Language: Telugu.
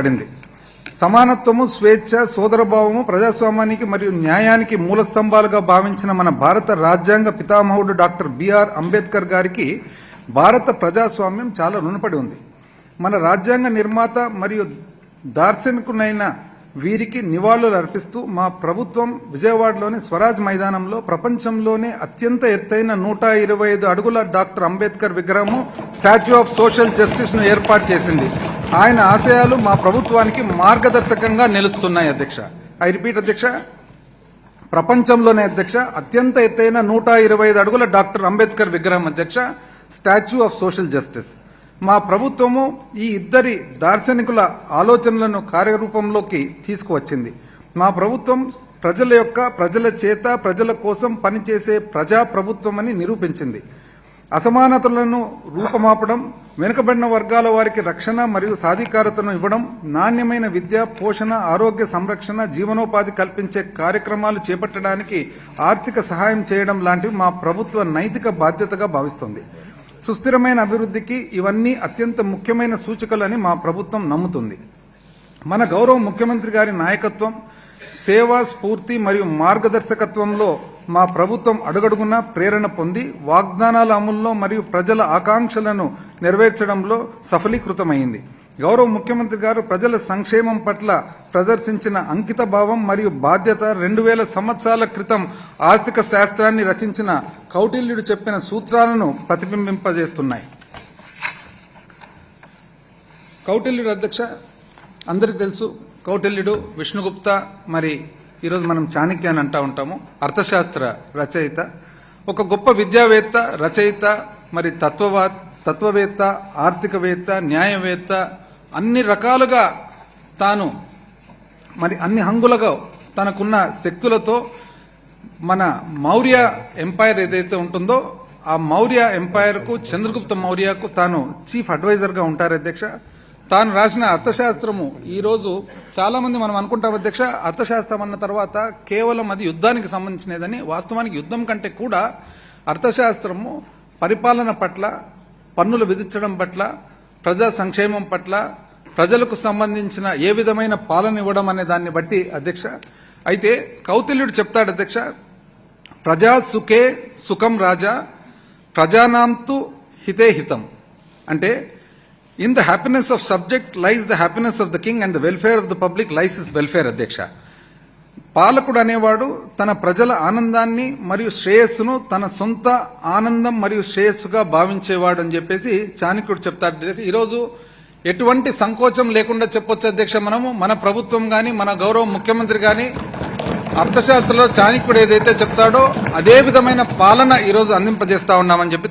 పడింది. సమానత్వము స్వేచ్ఛ సోదరభావము ప్రజాస్వామ్యానికి మరియు న్యాయానికి మూల స్తంభాలుగా భావించిన మన భారత రాజ్యాంగ పితామహుడు డాక్టర్ బిఆర్ అంబేద్కర్ గారికి భారత ప్రజాస్వామ్యం చాలా రుణపడి ఉంది. మన రాజ్యాంగ నిర్మాత మరియు దార్శనికునైన వీరికి నివాళులు అర్పిస్తూ మా ప్రభుత్వం విజయవాడలోని స్వరాజ్ మైదానంలో ప్రపంచంలోనే అత్యంత ఎత్తైన నూట ఇరవై ఐదు అడుగుల డాక్టర్ అంబేద్కర్ విగ్రహము స్టాచ్యూ ఆఫ్ సోషల్ జస్టిస్ను ఏర్పాటు చేసింది. ఆయన ఆశయాలు మా ప్రభుత్వానికి మార్గదర్శకంగా నిలుస్తున్నాయి అధ్యక్ష. ఐ రిపీట్ అధ్యక్ష. ప్రపంచంలోనే అధ్యక్ష. అత్యంత ఎత్తైన నూట ఇరవై ఐదు అడుగుల డాక్టర్ అంబేద్కర్ విగ్రహం అధ్యక్ష. Statue of social justice. మా ప్రభుత్వము ఈ ఇద్దరి దార్శనికుల ఆలోచనలను కార్యరూపంలోకి తీసుకువచ్చింది. మా ప్రభుత్వం ప్రజల యొక్క ప్రజల చేత ప్రజల కోసం పనిచేసే ప్రజా ప్రభుత్వమని నిరూపించింది. అసమానతలను రూపమాపడం వెనుకబడిన వర్గాల వారికి రక్షణ మరియు సాధికారతను ఇవ్వడం నాణ్యమైన విద్య పోషణ ఆరోగ్య సంరక్షణ జీవనోపాధి కల్పించే కార్యక్రమాలు చేపట్టడానికి ఆర్థిక సహాయం చేయడం లాంటివి మా ప్రభుత్వ నైతిక బాధ్యతగా భావిస్తోంది. సుస్థిరమైన అభివృద్ధికి ఇవన్నీ అత్యంత ముఖ్యమైన సూచికలని మా ప్రభుత్వం నమ్ముతుంది. మన గౌరవ ముఖ్యమంత్రి గారి నాయకత్వం సేవా స్ఫూర్తి మరియు మార్గదర్శకత్వంలో మా ప్రభుత్వం అడుగడుగునా ప్రేరణ పొంది వాగ్దానాల అమలులో మరియు ప్రజల ఆకాంక్షలను నెరవేర్చడంలో సఫలీకృతమైంది. గౌరవ ముఖ్యమంత్రి గారు ప్రజల సంక్షేమం పట్ల ప్రదర్శించిన అంకిత భావం మరియు బాధ్యత రెండు వేల సంవత్సరాల క్రితం ఆర్థిక శాస్త్రాన్ని రచించిన కౌటిల్యుడు చెప్పిన సూత్రాలను ప్రతిబింబింపజేస్తున్నాయి. కౌటిల్యుడు అధ్యక్ష అందరికీ తెలుసు. కౌటిల్యుడు విష్ణుగుప్త మరి ఈరోజు మనం చాణక్య అని అంటా ఉంటాము. అర్థశాస్త్ర రచయిత ఒక గొప్ప విద్యావేత్త రచయిత మరి తత్వవా తత్వవేత్త ఆర్థికవేత్త న్యాయవేత్త అన్ని రకాలుగా తాను మరి అన్ని హంగులుగా తనకున్న శక్తులతో మన మౌర్య ఎంపైర్ ఏదైతే ఉంటుందో ఆ మౌర్య ఎంపైర్కు చంద్రగుప్త మౌర్యకు తాను చీఫ్ అడ్వైజర్గా ఉంటారు అధ్యక్ష. తాను రాసిన అర్థశాస్త్రము. ఈరోజు చాలామంది చాలా మంది మనం అనుకుంటాం అధ్యక్ష అర్థశాస్త్రం అన్న తర్వాత కేవలం అది యుద్ధానికి సంబంధించినదని వాస్తవానికి యుద్ధం కంటే కూడా అర్థశాస్త్రము పరిపాలన పట్ల పన్నులు విధించడం పట్ల ప్రజా సంక్షేమం పట్ల ప్రజలకు సంబంధించిన ఏ విధమైన పాలన ఇవ్వడం అనే దాన్ని బట్టి అధ్యక్ష అయితే కౌతిల్యుడు చెప్తాడు అధ్యక్ష ప్రజా సుఖే సుఖం రాజా ప్రజానాంతు హితే హితం. అంటే in the happiness of subject lies the happiness of the king and the welfare of the public lies is welfare అధ్యక్ష. పాలకుడు అనేవాడు తన ప్రజల ఆనందాన్ని మరియు శ్రేయస్సును తన సొంత ఆనందం మరియు శ్రేయస్సుగా భావించేవాడు అని చెప్పేసి చాణక్యుడు చెప్తాడు ఈరోజు ఎటువంటి సంకోచం లేకుండా చెప్పొచ్చు అధ్యక్ష మనము. మన ప్రభుత్వం గాని మన గౌరవ ముఖ్యమంత్రి గాని అర్థశాస్త్రంలో చాణక్యుడు ఏదైతే చెప్తాడో అదే విధమైన పాలన ఈరోజు అందింపజేస్తా ఉన్నామని చెప్పి